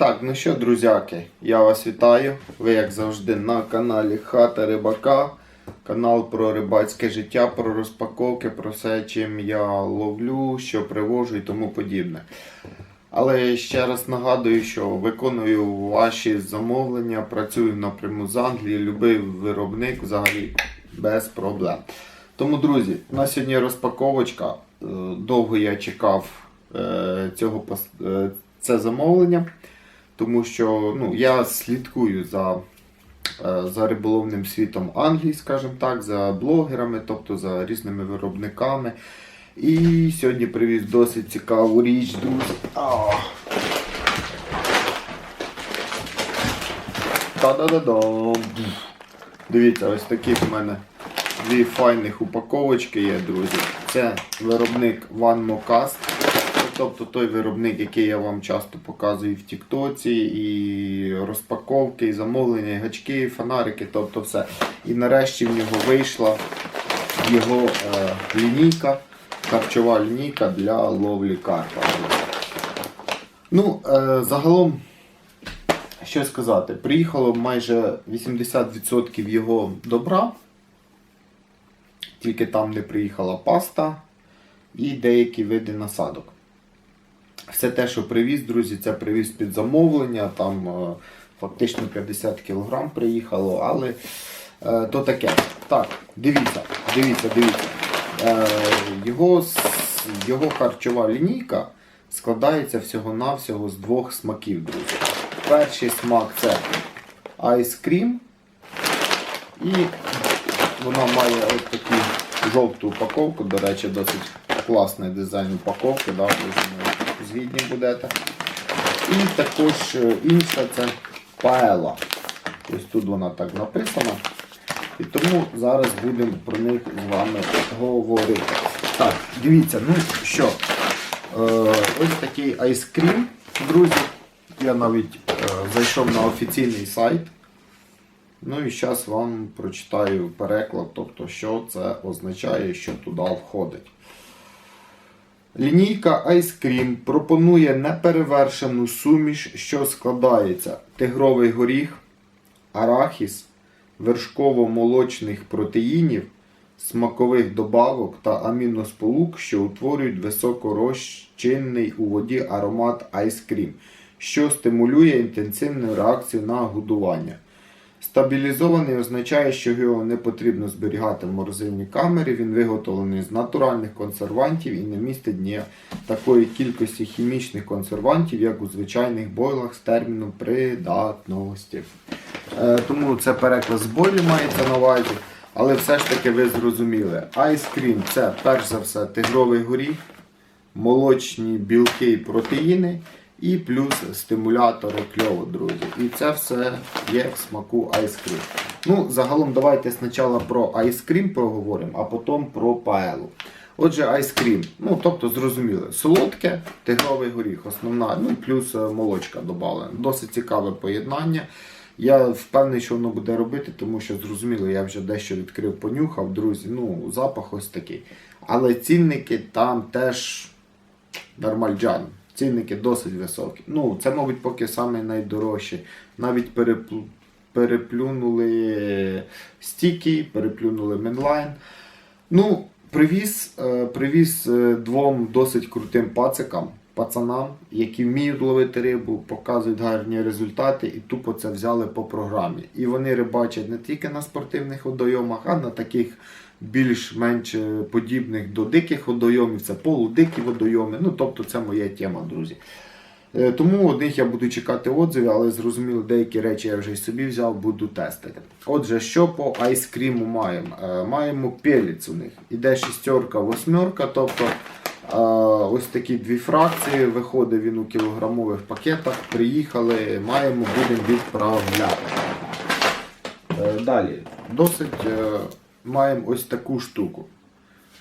Так, ну що, друзяки, я вас вітаю. Ви, як завжди, на каналі Хата Рибака. Канал про рибацьке життя, про розпаковки, про все, чим я ловлю, що привожу і тому подібне. Але ще раз нагадую, що виконую ваші замовлення, працюю напряму з Англії, любий виробник взагалі без проблем. Тому, друзі, у нас сьогодні розпаковочка. Е, Довго я чекав е, цього е, це замовлення, тому що ну, я слідкую за, е, за риболовним світом Англії, скажімо так, за блогерами, тобто за різними виробниками. І сьогодні привіз досить цікаву річ, друзі. А. Та-да-да-дам. Дивіться, ось такі в мене дві файних упаковочки є, друзі. Це виробник One Mocast. Тобто той виробник, який я вам часто показую в Тіктоці, і розпаковки, і замовлення, і гачки, і фонарики, тобто все. І нарешті в нього вийшла його е, лінійка, харчова лінійка для ловлі карпа. Ну, е, загалом, що сказати, приїхало майже 80% його добра, тільки там не приїхала паста і деякі види насадок. Все те, що привіз, друзі, це привіз під замовлення, там е, фактично 50 кг приїхало, але е, то таке. Так, дивіться, дивіться, дивіться. Е, його, його харчова лінійка складається всього-навсього з двох смаків, друзі. Перший смак це айскрім. І вона має ось таку жовту упаковку, до речі, досить класний дизайн упаковки, да, ви згідні будете. І також е, інша це паела. Ось тут вона так написана. І тому зараз будемо про них з вами говорити. Так, дивіться, ну що, е, ось такий айскрім, друзі. Я навіть е, зайшов на офіційний сайт. Ну і зараз вам прочитаю переклад, тобто що це означає, що туди входить. Лінійка Ice Cream пропонує неперевершену суміш, що складається тигровий горіх, арахіс, вершково-молочних протеїнів, смакових добавок та аміносполук, що утворюють високорозчинний у воді аромат Ice Cream, що стимулює інтенсивну реакцію на годування. Стабілізований означає, що його не потрібно зберігати в морозильній камері. Він виготовлений з натуральних консервантів і не містить ні такої кількості хімічних консервантів, як у звичайних бойлах з терміном придатності. Е, тому це переклад з бойлі мається на увазі. Але все ж таки ви зрозуміли. Айскрім це перш за все тигровий горіх, молочні білки і протеїни. І плюс стимулятори кльово, друзі. І це все є в смаку айскрім. Ну, загалом давайте спочатку про айскрім поговоримо, а потім про паелу. Отже, айскрім. Ну, тобто, зрозуміли, солодке, тигровий горіх, основна, ну плюс е, молочка додана. Досить цікаве поєднання. Я впевнений, що воно буде робити, тому що зрозуміло, я вже дещо відкрив, понюхав, друзі. Ну, запах ось такий. Але цінники там теж нормальджан. Цінники досить високі. Ну, це, мабуть, поки саме найдорожчі. Навіть переплю... переплюнули стіки, переплюнули менлайн. Ну, привіз, е, привіз е, двом досить крутим пацикам, пацанам, які вміють ловити рибу, показують гарні результати і тупо це взяли по програмі. І вони рибачать не тільки на спортивних водойомах, а на таких більш-менш е, подібних до диких водойомів, це полудикі водойоми. Ну, тобто це моя тема, друзі. Е, Тому одних я буду чекати отзивів, але зрозуміло, деякі речі я вже й собі взяв, буду тестити. Отже, що по айскріму маємо? Е, Маємо пелець у них. Іде шістерка, восьмерка, тобто ось такі дві фракції. Виходить він у кілограмових пакетах. Приїхали, маємо, будемо відправляти. Далі, досить маємо ось таку штуку.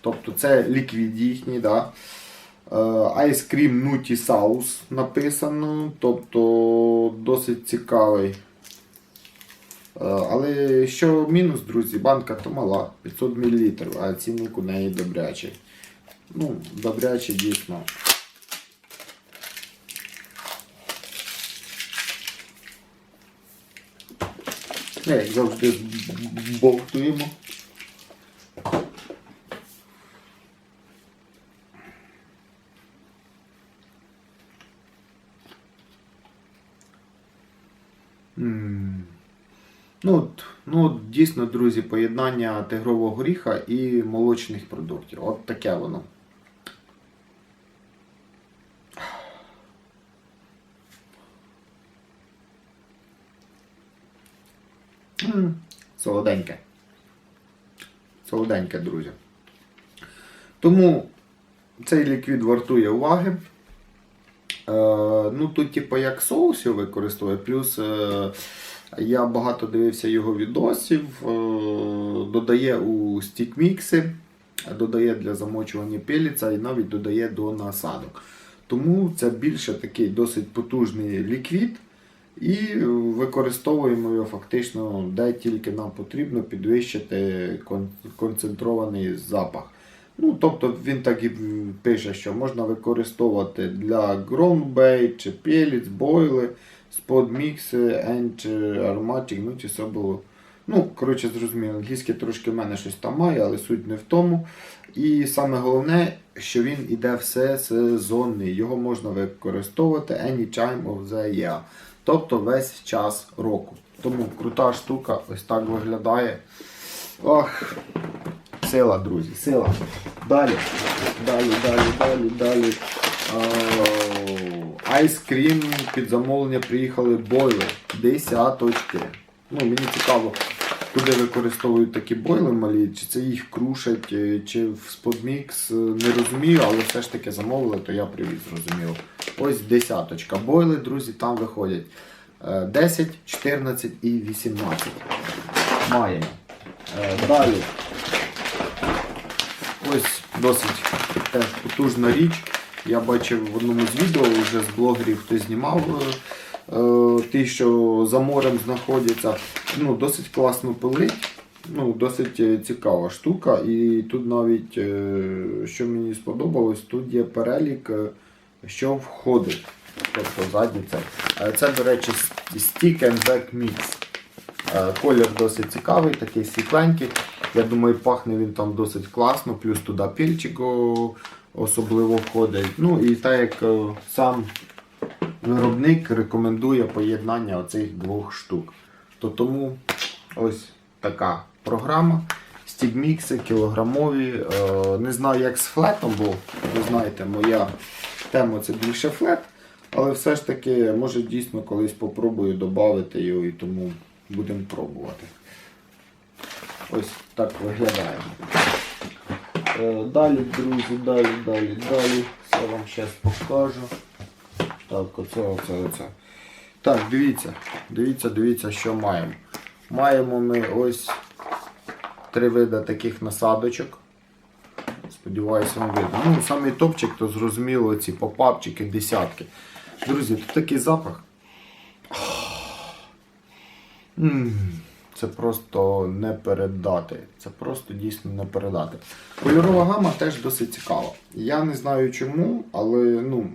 Тобто це ліквід їхній. Да? Е, ice Cream Nutty Sauce написано. Тобто досить цікавий. Е, але що мінус, друзі, банка то мала, 500 мл, а цінник у неї добрячий. Ну, добрячий дійсно. Не, як завжди, бовтуємо. Дійсно, друзі, поєднання тигрового горіха і молочних продуктів. От таке воно. Солоденьке. Солоденьке, друзі. Тому цей ліквід вартує уваги. Е, ну, тут, типу, як соусів використовує, плюс е, я багато дивився його відосів, е, додає у стікмікси, додає для замочування пеліця і навіть додає до насадок. Тому це більше такий досить потужний ліквід. І використовуємо його фактично де тільки нам потрібно підвищити концентрований запах. Ну, тобто він так і пише, що можна використовувати для groundbait, чи пеліць, бойли, spot and aromatic, ну це було. Ну, коротше, зрозуміло, англійське трошки в мене щось там має, але суть не в тому. І саме головне, що він іде все сезонний. Його можна використовувати any time of the year. Тобто весь час року. Тому крута штука, ось так виглядає. Ох, сила, друзі, сила. Далі, далі, далі, далі, далі. Айскрім під замовлення приїхали бойли. Десяточки. Ну, мені цікаво, куди використовують такі бойли малі, чи це їх крушать, е, чи в сподмікс, е, не розумію, але все ж таки замовили, то я привіз, зрозуміло. Ось десяточка. Бойли, друзі, там виходять е, 10, 14 і 18. Маємо. Е, Далі. Ось досить теж потужна річ. Я бачив в одному з відео вже з блогерів, хтось знімав е, е, ті, що за морем знаходяться. Ну, Досить класно пилить. Ну, Досить е, цікава штука. І тут навіть, е, що мені сподобалось, тут є перелік, що входить. Тобто ззаді це. Це, до речі, Stick and Back Mix. Колір досить цікавий, такий світленький. Я думаю, пахне він там досить класно, плюс туди пільчик особливо входить. Ну і так як е, сам виробник рекомендує поєднання оцих двох штук. То тому ось така програма. Стігмікси кілограмові. Е, Не знаю, як з флетом, бо ви знаєте, моя тема це більше флет. Але все ж таки, може дійсно колись попробую додати його і тому будемо пробувати. Ось так виглядає. Е, Далі, друзі, далі, далі, далі. Це вам зараз покажу. Так, оце, оце, оце. Так, дивіться, дивіться, дивіться, що маємо. Маємо ми ось три види таких насадочок. Сподіваюся, вам видно. Ну, самий топчик, то зрозуміло, ці попапчики, десятки. Друзі, тут такий запах. Це просто не передати. Це просто дійсно не передати. Кольорова гама теж досить цікава. Я не знаю чому, але ну.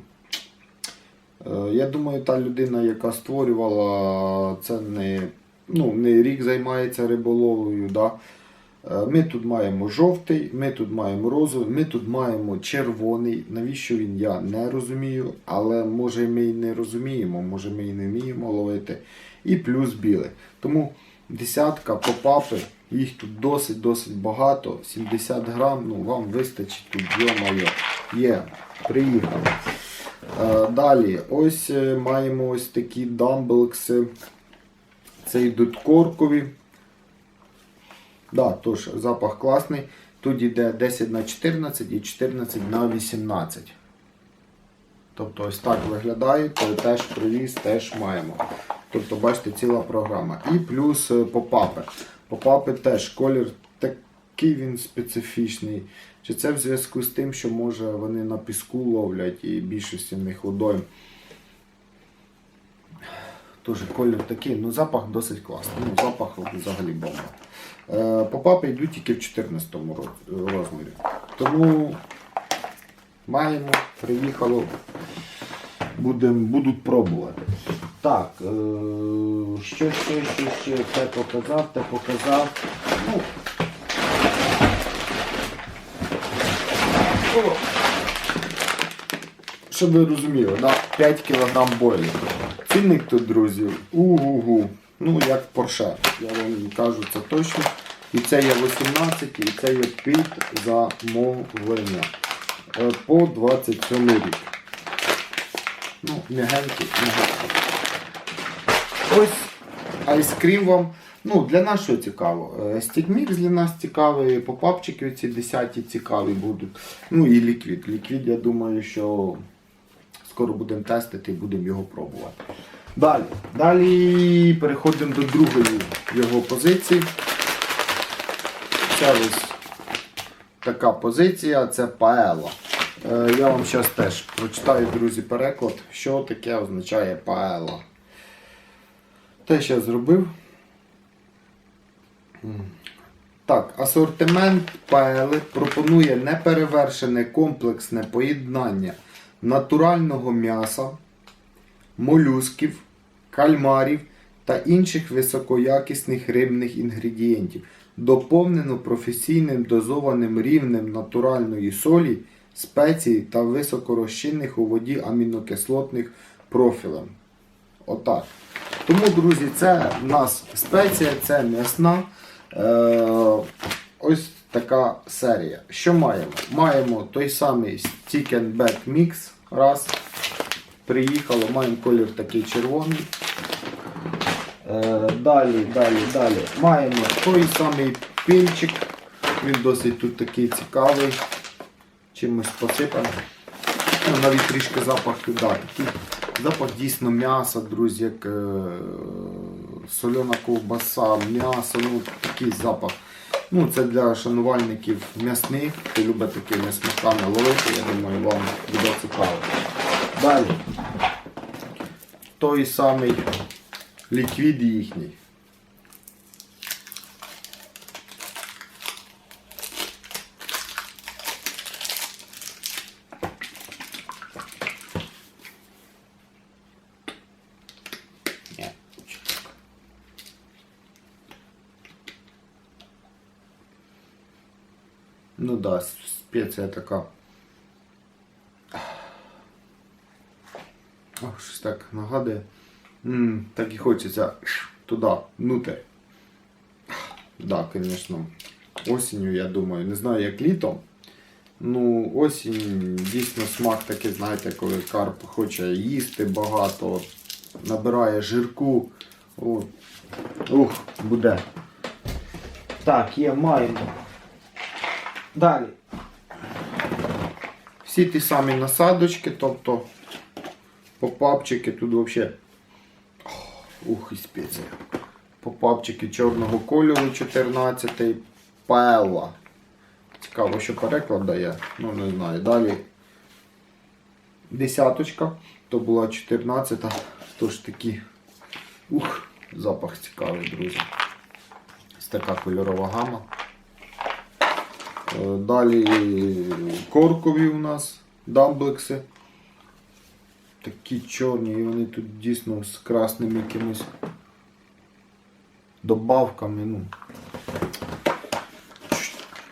е, Я думаю, та людина, яка створювала, це не, ну, не рік займається риболовлею. Да? Е, Ми тут маємо жовтий, ми тут маємо розовий, ми тут маємо червоний. Навіщо він я не розумію, але може ми і не розуміємо, може ми і не вміємо ловити. І плюс білий. Тому десятка попапи, їх тут досить-досить багато. 70 грам, ну вам вистачить тут, йо-моє. Є, приїхали. Е, Далі, ось е, маємо ось такі дамблкси. Це йдуть коркові. Да, тож запах класний. Тут йде 10 на 14 і 14 на 18. Тобто ось так виглядає, то теж привіз, теж маємо. Тобто, бачите, ціла програма. І плюс е, попапи. Попапи теж колір такий він специфічний. Чи це в зв'язку з тим, що може вони на піску ловлять і більшості них водойм. Теж колір такий, ну запах досить класний. Ну, запах взагалі бомба. Е, Попапи йдуть тільки в 14 роз- розмірі. Тому маємо, приїхало, будем, будуть пробувати. Так, е, що, що, що, що, те показав, те показав. Ну, о, щоб ви розуміли, да? 5 кг бойлів. Цінник тут, друзі, угу. Ну, як Порше. Я вам кажу це точно. І це є 18, і це є під замовлення. Е, По 27 рік. Ну, м'ягенький. Ось айскрім вам. Ну, для нас що цікаво? Е, Стігмікс для нас цікавий, попапчики ці 10 цікаві будуть. Ну і ліквід. Ліквід, я думаю, що скоро будемо тестити і будемо його пробувати. Далі. Далі переходимо до другої його позиції. Це ось така позиція, це паела. Е, Я вам зараз теж прочитаю, друзі, переклад, що таке означає паела. Те, що я зробив. Так, асортимент паели пропонує неперевершене комплексне поєднання натурального м'яса, молюсків, кальмарів та інших високоякісних рибних інгредієнтів, доповнено професійним дозованим рівнем натуральної солі, спецій та високорозчинних у воді амінокислотних профілем. Отак. Тому, друзі, це в нас спеція, це м'ясна. Е, ось така серія. Що маємо? Маємо той самий Stick and Back Mix. Раз. Приїхало, маємо колір такий червоний. Е, далі, далі, далі. Маємо той самий пінчик. Він досить тут такий цікавий. Чимось посипаний. Ну, навіть трішки запах да, такий запах дійсно м'яса, друзі, як е, сольона ковбаса, м'ясо, ну такий запах. Ну, це для шанувальників м'ясних, хто любить такими смаками ловити, я думаю, вам буде цікаво. Далі. Той самий ліквід їхній. Ну да, спеція така. Ох, щось так нагадує. м так і хочеться туди, внутрь. Да, звісно. Осінню, я думаю, не знаю, як літом. Ну, осінь дійсно смак такий, знаєте, коли карп хоче їсти багато, набирає жирку. О, ух, буде. Так, є, маємо. Далі. Всі ті самі насадочки, тобто попапчики тут взагалі. Ух, і спеція. Попапчики чорного кольору 14 паела. Цікаво, що переклад дає. Ну, не знаю. Далі десяточка, то була 14 Тож такі. Ух, запах цікавий, друзі. Ось така кольорова гама. Далі коркові у нас дамблекси. Такі чорні, і вони тут дійсно з красними якимось добавками. Ну.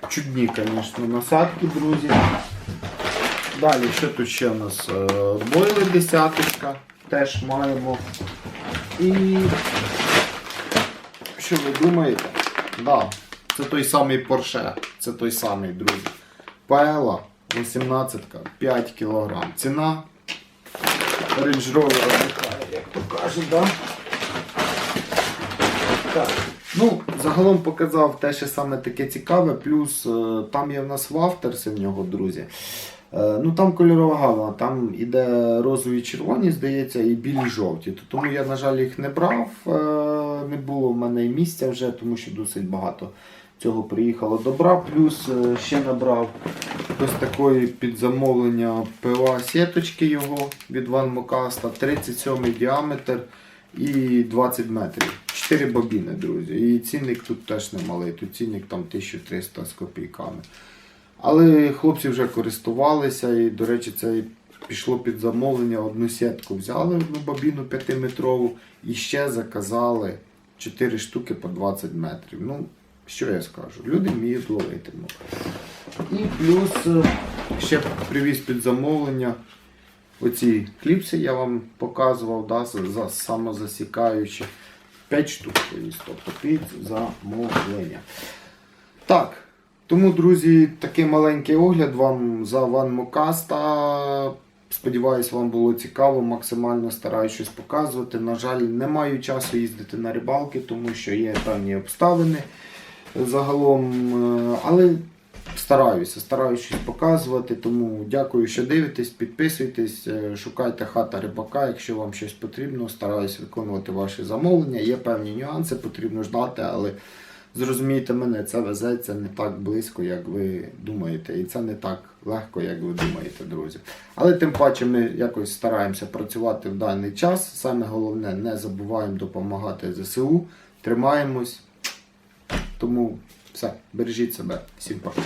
Чудні, звісно, насадки, друзі. Далі, що тут ще у нас? Е, Бойлер десяточка теж маємо. І що ви думаєте? Да, це той самий Porsche, це той самий, друзі. Паела 18 5 кг. Ціна Range Rover як то кажуть, да? Так. Ну, загалом показав те, що саме таке цікаве, плюс е, там є в нас вафтерси в нього, друзі. Е, Ну там кольорова гама, там іде розові червоні, здається, і білі жовті. Тому я, на жаль, їх не брав. е, Не було в мене і місця вже, тому що досить багато цього приїхало добра. Плюс е, ще набрав ось такої під замовлення ПОА сіточки його від Ван Мокаста, 37 діаметр і 20 метрів. 4 бобіни, друзі. І цінник тут теж немалий. Тут цінник там 1300 з копійками. Але хлопці вже користувалися і, до речі, цей пішло під замовлення одну сітку. Взяли одну бабіну 5-метрову і ще заказали 4 штуки по 20 метрів. Ну, що я скажу? Люди вміють ловити. І плюс е, ще привіз під замовлення оці кліпси, я вам показував, да, за самозасікаючі. 5 штук привіз, тобто під замовлення. Так, тому, друзі, такий маленький огляд вам за Ван Мокаста. Сподіваюсь, вам було цікаво, максимально стараюсь щось показувати. На жаль, не маю часу їздити на рибалки, тому що є певні обставини загалом. е, Але стараюся, стараюся щось показувати. Тому дякую, що дивитесь, підписуйтесь, е, шукайте хата рибака, якщо вам щось потрібно, стараюсь виконувати ваші замовлення. Є певні нюанси, потрібно ждати, але зрозумійте мене, це везеться не так близько, як ви думаєте, і це не так легко, як ви думаєте, друзі. Але тим паче ми якось стараємося працювати в даний час. Саме головне, не забуваємо допомагати ЗСУ, тримаємось. Тому все, бережіть себе, всім пока.